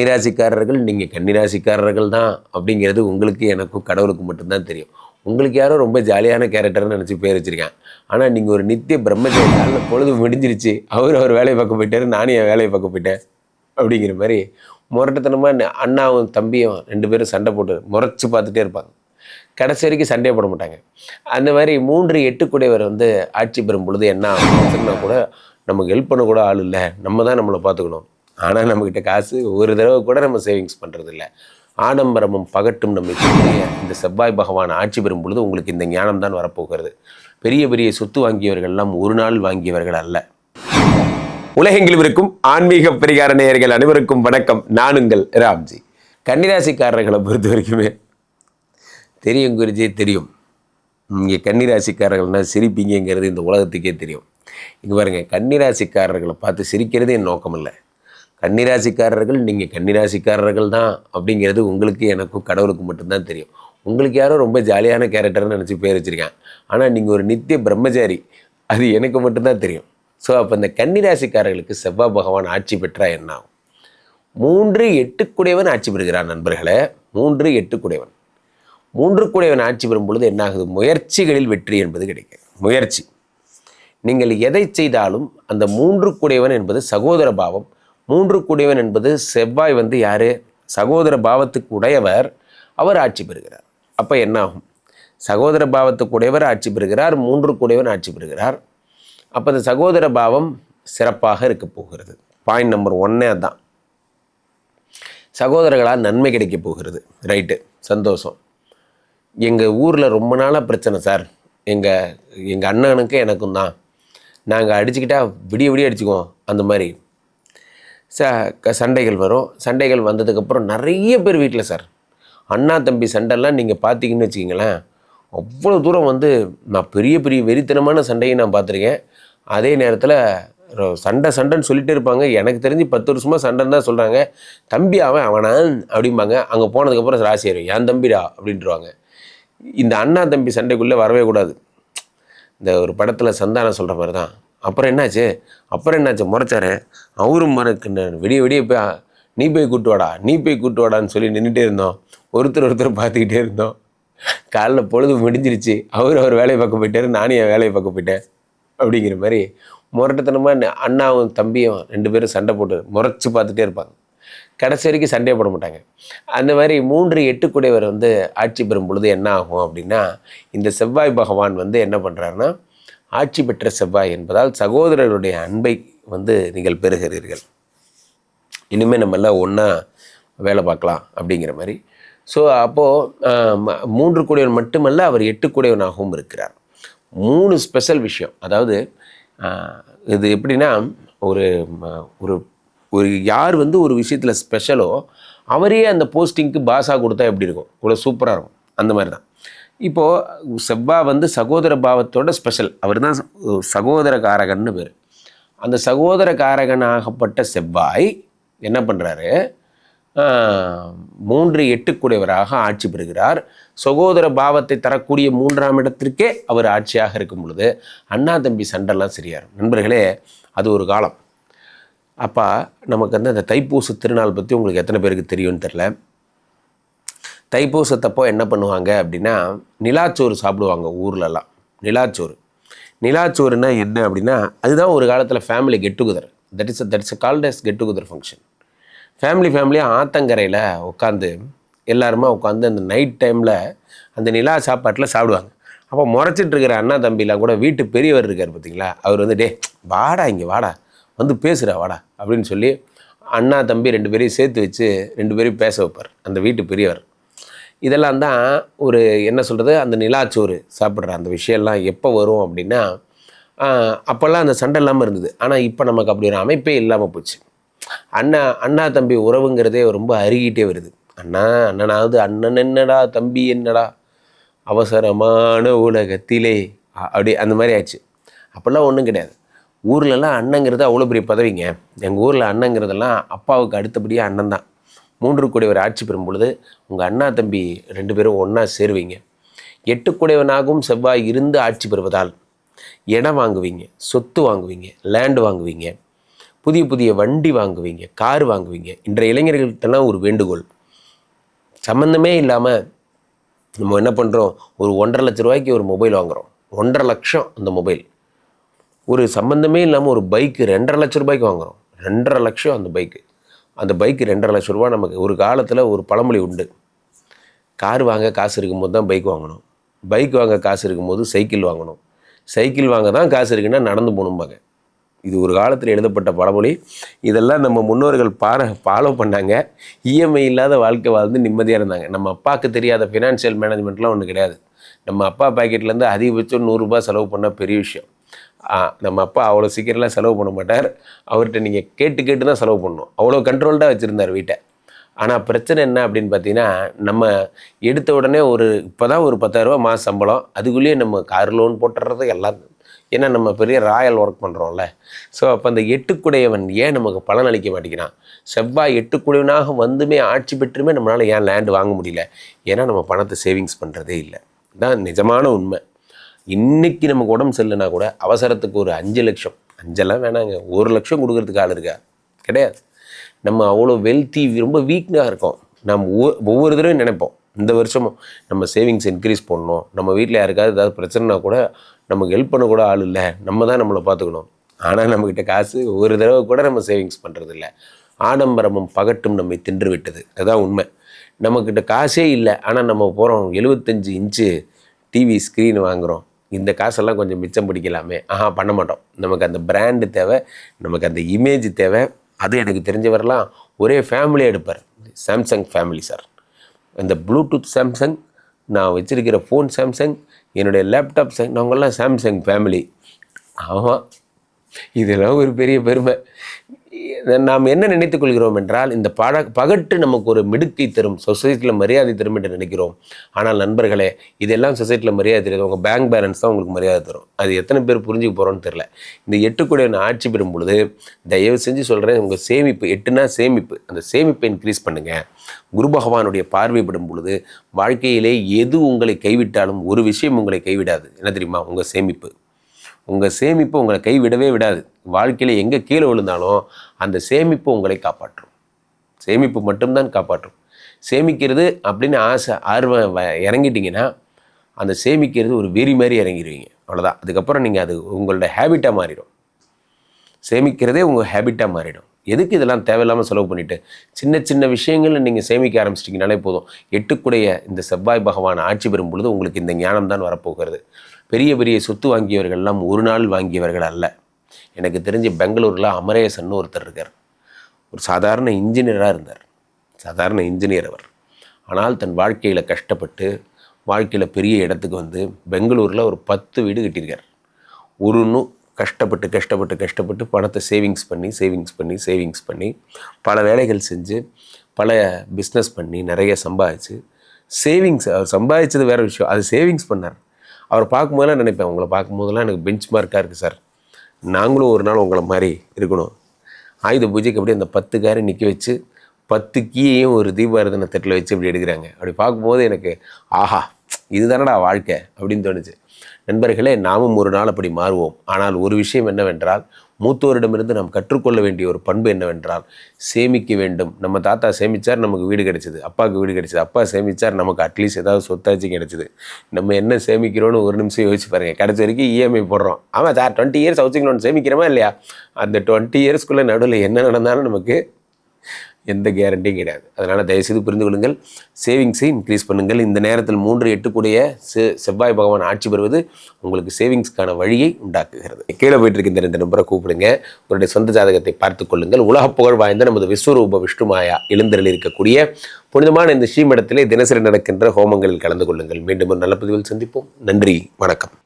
கன்னிராசிக்காரர்கள் நீங்கள் கன்னிராசிக்காரர்கள் தான் அப்படிங்கிறது உங்களுக்கு எனக்கும் கடவுளுக்கு மட்டும்தான் தெரியும். உங்களுக்கு யாரோ ரொம்ப ஜாலியான கேரக்டர்னு நினச்சி பேர் வச்சுருக்கேன். ஆனால் நீங்கள் ஒரு நித்திய பிரம்மச்சாரி பொழுது முடிஞ்சிருச்சு. அவர் அவர் வேலையை பார்க்க போயிட்டாரு நானும் என் வேலையை பார்க்க போயிட்டேன் அப்படிங்கிற மாதிரி முரட்டத்தனமாக அண்ணாவும் தம்பியும் ரெண்டு பேரும் சண்டை போட்டு முறைச்சி பார்த்துட்டே இருப்பாங்க. கடைசி வரைக்கும் சண்டையே போட மாட்டாங்க. அந்த மாதிரி மூன்று எட்டு எட்டுக்குடையவர் வந்து ஆட்சி பெறும் பொழுது என்ன ஆகும்னா கூட நமக்கு ஹெல்ப் பண்ண கூட ஆள் இல்லை. நம்ம தான் நம்மளை பார்த்துக்கணும். ஆனால் நம்மக்கிட்ட காசு ஒரு தடவை கூட நம்ம சேவிங்ஸ் பண்ணுறது இல்லை ஆடம்பரமும் பகட்டும் நம்மை இந்த செவ்வாய் பகவான் ஆட்சி பெறும் பொழுது உங்களுக்கு இந்த ஞானம் தான் வரப்போகிறது. பெரிய பெரிய சொத்து வாங்கியவர்கள்லாம் ஒரு நாள் வாங்கியவர்கள் அல்ல. உலகெங்கிலும் இருக்கும் ஆன்மீக பரிகார நேயர்கள் அனைவருக்கும் வணக்கம். நானுங்கள் ராம்ஜி. கன்னிராசிக்காரர்களை பொறுத்த வரைக்குமே தெரியும் குருஜி தெரியும். இங்கே கன்னிராசிக்காரர்கள்னால் சிரிப்பீங்கிறது இந்த உலகத்துக்கே தெரியும். இங்கே பாருங்கள் கன்னிராசிக்காரர்களை பார்த்து சிரிக்கிறதே என் நோக்கம் இல்லை கன்னிராசிக்காரர்கள் நீங்கள் கன்னிராசிக்காரர்கள் தான் அப்படிங்கிறது உங்களுக்கு எனக்கும் கடவுளுக்கு மட்டும்தான் தெரியும். உங்களுக்கு யாரோ ரொம்ப ஜாலியான கேரக்டர்னு நினச்சி பேர் வச்சுருக்கேன். ஆனால் நீங்கள் ஒரு நித்திய பிரம்மச்சாரி அது எனக்கு மட்டும்தான் தெரியும். ஸோ அப்போ இந்த கன்னிராசிக்காரர்களுக்கு செவ்வாய் பகவான் ஆட்சி பெற்றால் என்ன ஆகும்? மூன்று எட்டுக்குடையவன் ஆட்சி பெறுகிறான் நண்பர்களே. மூன்று எட்டுக்குடையவன். மூன்று குடையவன் ஆட்சி பெறும் பொழுது என்னாகுது முயற்சிகளில் வெற்றி என்பது கிடைக்கும் முயற்சி. நீங்கள் எதை செய்தாலும் அந்த மூன்று குடையவன் என்பது சகோதர பாவம் மூன்று குடையவன் என்பது செவ்வாய் வந்து யார்? சகோதர பாவத்துக்கு உடையவர் அவர் ஆட்சி பெறுகிறார். அப்போ என்ன ஆகும்? சகோதர பாவத்துக்குடையவர் ஆட்சி பெறுகிறார் மூன்று குடையவன் ஆட்சி பெறுகிறார். அப்போ அந்த சகோதர பாவம் சிறப்பாக இருக்க போகிறது. பாயிண்ட் நம்பர் ஒன்னே அதான். சகோதரர்களால் நன்மை கிடைக்க போகிறது. ரைட்டு சந்தோஷம். எங்கள் ஊரில் ரொம்ப நாளாக பிரச்சனை சார். எங்கள் எங்கள் அண்ணனுக்கு எனக்கும் தான். நாங்கள் அடிச்சுக்கிட்டா விடிய விடிய அடிச்சுக்குவோம். அந்த மாதிரி. ச க- சண்டைகள் வரும். சண்டைகள் வந்ததுக்கப்புறம் நிறைய பேர் வீட்டில் சார். அண்ணா தம்பி சண்டைலாம் நீங்கள் பார்த்தீங்கன்னு வச்சுக்கிங்களேன் அவ்வளோ தூரம் வந்து நான் பெரிய பெரிய வெறித்தனமான சண்டையை நான் பார்த்துருக்கேன். அதே நேரத்தில் சண்டை சண்டைன்னு சொல்லிட்டே இருப்பாங்க. எனக்கு தெரிஞ்சு பத்து வருஷமாக சண்டைன்னு தான் சொல்கிறாங்க தம்பி அவன் அவனா அப்படிம்பாங்க. அங்கே போனதுக்கப்புறம் ராசி ஆயிரும் என் தம்பிடா? அப்படின்ட்டுருவாங்க இந்த அண்ணா தம்பி சண்டைக்குள்ளே வரவே கூடாது. இந்த ஒரு படத்தில் சந்தானம் சொல்கிற மாதிரி தான். அப்புறம் என்னாச்சு? அப்புறம் என்னாச்சு? முறைச்சாரு. அவரும் மறக்கு விடிய விடிய போய் நீ போய் கூட்டு வாடா நீ போய் கூட்டு வாடான்னு சொல்லி நின்றுட்டே இருந்தோம். ஒருத்தர் ஒருத்தர் பார்த்துக்கிட்டே இருந்தோம். காலைல பொழுது முடிஞ்சிருச்சு. அவர் அவர் வேலையை பார்க்க போயிட்டாரு நானும் என் வேலையை பார்க்க போயிட்டேன். அப்படிங்கிற மாதிரி முரட்டத்தனமாக அண்ணாவும் தம்பியும் ரெண்டு பேரும் சண்டை போட்டு முறைச்சி பார்த்துட்டே இருப்பாங்க. கடைசி வரைக்கும் சண்டையே போட மாட்டாங்க. அந்த மாதிரி மூன்று எட்டு எட்டுக்குடையவர் வந்து ஆட்சி பெறும் பொழுது என்ன ஆகும் அப்படின்னா இந்த செவ்வாய் பகவான் வந்து என்ன பண்ணுறாருன்னா ஆட்சி பெற்ற செவ்வாய் என்பதால் சகோதரருடைய அன்பை வந்து நீங்கள் பெறுகிறீர்கள். இனிமேல் நம்ம எல்லாம் ஒன்றா வேலை பார்க்கலாம் அப்படிங்கிற மாதிரி. ஸோ அப்போது மூன்று கூடியவன் மட்டுமல்ல அவர் எட்டு கூடியவனாகவும் இருக்கிறார். மூணு ஸ்பெஷல் விஷயம். அதாவது இது எப்படின்னா ஒரு ஒரு ஒரு யார் வந்து ஒரு விஷயத்தில் ஸ்பெஷலோ அவரே அந்த போஸ்டிங்க்கு பாஸாக கொடுத்தா எப்படி இருக்கும்? இவ்வளோ சூப்பராக இருக்கும். அந்த மாதிரி தான் இப்போது செவ்வாய் வந்து சகோதர பாவத்தோட ஸ்பெஷல் அவர் தான் சகோதர காரகன்னு பேர். அந்த சகோதர காரகனாகப்பட்ட செவ்வாய் என்ன பண்ணுறாரு மூன்று எட்டுக்குடையவராக ஆட்சி பெறுகிறார். சகோதர பாவத்தை தரக்கூடிய மூன்றாம் இடத்திற்கே அவர் ஆட்சியாக இருக்கும் பொழுது அண்ணா தம்பி சண்டைலாம் சரியார் நண்பர்களே அது ஒரு காலம். அப்போ நமக்கு வந்து அந்த தைப்பூச திருநாள் பற்றி உங்களுக்கு எத்தனை பேருக்கு தெரியும்னு தெரில தைப்பூசத்தப்போ என்ன பண்ணுவாங்க அப்படின்னா நிலாச்சோறு சாப்பிடுவாங்க ஊர்லலாம். நிலாச்சோறு. நிலாச்சோறுனா என்ன அப்படின்னா அதுதான் ஒரு காலத்தில் family get together that is that is called as get together function family ஃபேமிலியாக ஆத்தங்கரையில் உட்காந்து எல்லாருமா உட்காந்து அந்த நைட் டைமில் அந்த நிலா சாப்பாட்டில் சாப்பிடுவாங்க. அப்போ முறைச்சிட்டு இருக்கிற அண்ணா தம்பிலாம் கூட வீட்டு பெரியவர் இருக்கார் பார்த்தீங்களா அவர் வந்து டே வாடா இங்கே வாடா வந்து பேசுகிறா வாடா அப்படின்னு சொல்லி அண்ணா தம்பி ரெண்டு பேரையும் சேர்த்து வச்சு ரெண்டு பேரையும் பேச வைப்பார். அந்த வீட்டு பெரியவர். இதெல்லாம் தான் ஒரு என்ன சொல்கிறது அந்த நிலாச்சோறு சாப்பிட்ற அந்த விஷயம்லாம் எப்போ வரும் அப்படின்னா அப்போல்லாம் அந்த சண்டை இல்லாமல் இருந்தது. ஆனால் இப்போ நமக்கு அப்படி ஒரு அமைப்பே இல்லாமல் போச்சு. அண்ணா அண்ணா தம்பி உறவுங்கிறதே ரொம்ப அருகிட்டே வருது. அண்ணா அண்ணனாவது அண்ணன் என்னடா தம்பி என்னடா அவசரமான உலகத்திலே அப்படி அந்த மாதிரி ஆயிடுச்சு. அப்போல்லாம் ஒன்றும் கிடையாது. ஊர்லலாம் அண்ணங்கிறது அவ்வளோ பெரிய பதவிங்க. எங்கள் ஊரில் அண்ணங்கிறதெல்லாம் அப்பாவுக்கு அடுத்தபடியாக அண்ணன் தான். மூன்று கூடியவர் ஆட்சி பெறும் பொழுது உங்கள் அண்ணா தம்பி ரெண்டு பேரும் ஒன்றா சேருவீங்க. எட்டு கூடியவனாகவும் செவ்வாய் இருந்து ஆட்சி பெறுவதால் இடம் வாங்குவீங்க சொத்து வாங்குவீங்க லேண்டு வாங்குவீங்க புதிய புதிய வண்டி வாங்குவீங்க கார் வாங்குவீங்க. இன்றைய இளைஞர்கள்ட்டெல்லாம் ஒரு வேண்டுகோள். சம்மந்தமே இல்லாமல் நம்ம என்ன பண்ணுறோம் ஒரு ஒன்றரை லட்ச ரூபாய்க்கு ஒரு மொபைல் வாங்குகிறோம் ஒன்றரை லட்சம் அந்த மொபைல் ஒரு சம்மந்தமே இல்லாமல் ஒரு பைக்கு ரெண்டரை லட்ச ரூபாய்க்கு வாங்குகிறோம் ரெண்டரை லட்சம் அந்த பைக்கு அந்த பைக்கு ரெண்டரை லட்ச ரூபா நமக்கு ஒரு காலத்தில் ஒரு பழமொழி உண்டு. கார் வாங்க காசு இருக்கும்போது தான் பைக் வாங்கணும். பைக் வாங்க காசு இருக்கும்போது சைக்கிள் வாங்கணும். சைக்கிள் வாங்க தான் காசு இருக்குன்னா நடந்து போகணும்பாங்க இது ஒரு காலத்தில் எழுதப்பட்ட பழமொழி. இதெல்லாம் நம்ம முன்னோர்கள் பார ஃபாலோ பண்ணாங்க. இஎம்ஐ இல்லாத வாழ்க்கை வாழ்ந்து நிம்மதியாக இருந்தாங்க. நம்ம அப்பாவுக்கு தெரியாத ஃபினான்ஷியல் மேனேஜ்மெண்ட்லாம் ஒன்று கிடையாது. நம்ம அப்பா பாக்கெட்லேருந்து அதிகபட்சம் நூறுரூபா செலவு பண்ணால் பெரிய விஷயம். நம்ம அப்பா அவ்வளோ சீக்கிரம்லாம் செலவு பண்ண மாட்டார். அவர்கிட்ட நீங்கள் கேட்டு கேட்டு தான் செலவு பண்ணணும். அவ்வளோ கண்ட்ரோல்டாக வச்சுருந்தார் வீட்டை. ஆனால் பிரச்சனை என்ன அப்படின்னு பார்த்தீங்கன்னா நம்ம எடுத்த உடனே ஒரு இப்போ தான் ஒரு பத்தாயிரரூபா மாத சம்பளம். அதுக்குள்ளேயே நம்ம கார் லோன் போட்டுறது எல்லாம். ஏன்னா நம்ம பெரிய ராயல் ஒர்க் பண்ணுறோம்ல ஸோ அப்போ அந்த எட்டுக்குடையவன் ஏன் நமக்கு பலன் அளிக்க மாட்டேங்கிறான்? செவ்வாய் எட்டுக்குடையவனாக வந்துமே ஆட்சி பெற்றுமே நம்மளால் ஏன் லேண்டு வாங்க முடியல? ஏன்னா நம்ம பணத்தை சேவிங்ஸ் பண்ணுறதே இல்லை. தான் நிஜமான உண்மை. இன்னைக்கு நமக்கு உடம்பு சரியில்லைனா கூட அவசரத்துக்கு ஒரு அஞ்சு லட்சம். அஞ்செல்லாம் வேணாங்க. ஒரு லட்சம் கொடுக்கறதுக்கு ஆள் இருக்கா? கிடையாது. நம்ம அவ்வளோ வெல்த்தி ரொம்ப வீக்னாக இருக்கோம். நம்ம ஒவ்வொரு தடவையும் நினைப்போம். இந்த வருஷமும் நம்ம சேவிங்ஸ் இன்க்ரீஸ் பண்ணணும். நம்ம வீட்டில் யாருக்காவது ஏதாவது பிரச்சனைனா கூட நமக்கு ஹெல்ப் பண்ண கூட ஆள் இல்லை. நம்ம தான் நம்மளை பார்த்துக்கணும். ஆனால் நம்மக்கிட்ட காசு ஒரு தடவை கூட நம்ம சேவிங்ஸ் பண்ணுறது இல்லை ஆடம்பரமும் பகட்டும் நம்மை தின்று விட்டது அதுதான் உண்மை. நம்மக்கிட்ட காசே இல்லை. ஆனால் நம்ம போகிறோம் எழுபத்தஞ்சு இன்ச்சு டிவி ஸ்க்ரீன் வாங்குகிறோம் இந்த காசெல்லாம் கொஞ்சம் மிச்சம் பிடிக்கலாமே. ஆஹா பண்ண மாட்டோம். நமக்கு அந்த பிராண்டு தேவை நமக்கு அந்த இமேஜ் தேவை. அது எனக்கு தெரிஞ்சவரெல்லாம் ஒரே ஃபேமிலியாக எடுப்பார். சாம்சங் ஃபேமிலி சார் இந்த ப்ளூடூத் சாம்சங் நான் வச்சுருக்கிற ஃபோன் சாம்சங் என்னுடைய லேப்டாப் சாங் நாங்கள்லாம் சாம்சங் ஃபேமிலி ஆமாம் இதெல்லாம் ஒரு பெரிய பெருமை. நாம் என்ன நினைத்துக் கொள்கிறோம் என்றால் இந்த பழ பகட்டு நமக்கு ஒரு மிடுக்கை தரும் சொசைட்டியில் மரியாதை தரும் என்று நினைக்கிறோம். ஆனால் நண்பர்களே இதெல்லாம் சொசைட்டியில் மரியாதை தெரியாது. உங்கள் பேங்க் பேலன்ஸ் தான் உங்களுக்கு மரியாதை தரும். அது எத்தனை பேர் புரிஞ்சுக்க போகிறோன்னு தெரில இந்த எட்டு எட்டுக்குடைய ஆட்சி பெறும் பொழுது தயவு செஞ்சு சொல்கிறேன் உங்கள் சேமிப்பு எட்டுனா சேமிப்பு. அந்த சேமிப்பை இன்க்ரீஸ் பண்ணுங்கள் குரு பகவானுடைய பார்வைப்படும் பொழுது வாழ்க்கையிலே எது உங்களை கைவிட்டாலும் ஒரு விஷயம் உங்களை கைவிடாது. என்ன தெரியுமா? உங்கள் சேமிப்பு. உங்கள் சேமிப்பு உங்களை கைவிடவே விடாது. வாழ்க்கையில் எங்கே கீழே விழுந்தாலும் அந்த சேமிப்பு உங்களை காப்பாற்றும். சேமிப்பு மட்டும்தான் காப்பாற்றும். சேமிக்கிறது அப்படின்னு ஆசை ஆர்வம் வ- அந்த சேமிக்கிறது ஒரு வெறி மாதிரி இறங்கிடுவீங்க அவ்வளோதான் அதுக்கப்புறம் நீங்கள் அது உங்களோட ஹேபிட்டாக மாறிடும். சேமிக்கிறதே உங்கள் ஹேபிட்டாக மாறிடும். எதுக்கு இதெல்லாம் தேவையில்லாமல் செலவு பண்ணிவிட்டு சின்ன சின்ன விஷயங்களில் நீங்கள் சேமிக்க ஆரம்பிச்சிட்டிங்கனாலே போதும். எட்டுக்குடைய இந்த செவ்வாய் பகவான் ஆட்சி பெறும் பொழுது உங்களுக்கு இந்த ஞானம் தான் வரப்போகிறது. பெரிய பெரிய சொத்து வாங்கியவர்கள்லாம் ஒரு நாள் வாங்கியவர்கள் அல்ல. எனக்கு தெரிஞ்சு பெங்களூரில் அமரேசன் ஒருத்தர் இருக்கார். ஒரு சாதாரண இன்ஜினியராக இருந்தார். சாதாரண இன்ஜினியர் அவர். ஆனால் தன் வாழ்க்கையில் கஷ்டப்பட்டு வாழ்க்கையில் பெரிய இடத்துக்கு வந்து பெங்களூரில் ஒரு பத்து வீடு கட்டியிருக்கார். ஒரு நூ கஷ்டப்பட்டு கஷ்டப்பட்டு கஷ்டப்பட்டு பணத்தை சேவிங்ஸ் பண்ணி சேவிங்ஸ் பண்ணி சேவிங்ஸ் பண்ணி பல வேலைகள் செஞ்சு பல பிஸ்னஸ் பண்ணி நிறைய சம்பாதிச்சு சேவிங்ஸ் அவர் சம்பாதிச்சது வேறு விஷயம். அது சேவிங்ஸ் பண்ணார். அவர் பார்க்கும்போதெல்லாம் நினைப்பேன். உங்களை பார்க்கும்போதெல்லாம் எனக்கு பெஞ்ச் மார்க்காக இருக்குது சார். நாங்களும் ஒரு நாள் உங்களை மாதிரி இருக்கணும். ஆயுத பூஜைக்கு அப்படியே அந்த பத்து காரை நிற்க வச்சு பத்து கீயையும் ஒரு தீபாரதனை தட்டில் வச்சு அப்படி எடுக்கிறாங்க. அப்படி பார்க்கும்போது எனக்கு ஆஹா இதுதானடா வாழ்க்கை அப்படின்னு தோணுச்சு. நண்பர்களே நாமும் ஒரு நாள் அப்படி மாறுவோம். ஆனால் ஒரு விஷயம் என்னவென்றால் மூத்தோரிடமிருந்து நாம் கற்றுக்கொள்ள வேண்டிய ஒரு பண்பு என்னவென்றால் சேமிக்க வேண்டும். நம்ம தாத்தா சேமிச்சார் நமக்கு வீடு கிடைச்சிது. அப்பாவுக்கு வீடு கிடைச்சிது. அப்பா சேமித்தார் நமக்கு அட்லீஸ்ட் ஏதாவது சொத்தாச்சும் கிடைச்சிது. நம்ம என்ன சேமிக்கிறோன்னு ஒரு நிமிஷம் யோசிச்சு பாருங்கள் கிடைச்ச வரைக்கும் இஎம்ஐ போடுறோம். ஆமாம் sir twenty years housing loan சேமிக்கிறோமா இல்லையா? அந்த டுவெண்ட்டி இயர்ஸ்க்குள்ளே நடுவில் என்ன நடந்தாலும் நமக்கு எந்த கேரண்டியும் கிடையாது. அதனால் தயவுசெய்து புரிந்து கொள்ளுங்கள். சேவிங்ஸை இன்க்ரீஸ் பண்ணுங்கள். இந்த நேரத்தில் மூன்று எட்டுக்குடைய செ செவ்வாய் பகவான் ஆட்சி பெறுவது உங்களுக்கு சேவிங்ஸ்க்கான வழியை உண்டாக்குகிறது. கீழே போயிட்டு இந்த ரெண்டு நம்பரை கூப்பிடுங்க. உங்களுடைய சொந்த ஜாதகத்தை பார்த்து கொள்ளுங்கள். உலக புகழ் வாய்ந்த நமது விஸ்வரூப விஷ்ணுமாயா எழுந்தரில் இருக்கக்கூடிய புனிதமான இந்த ஸ்ரீமடத்திலே தினசரி நடக்கின்ற ஹோமங்களில் கலந்து கொள்ளுங்கள். மீண்டும் ஒரு நல்ல பதிவில் சந்திப்போம். நன்றி. வணக்கம்.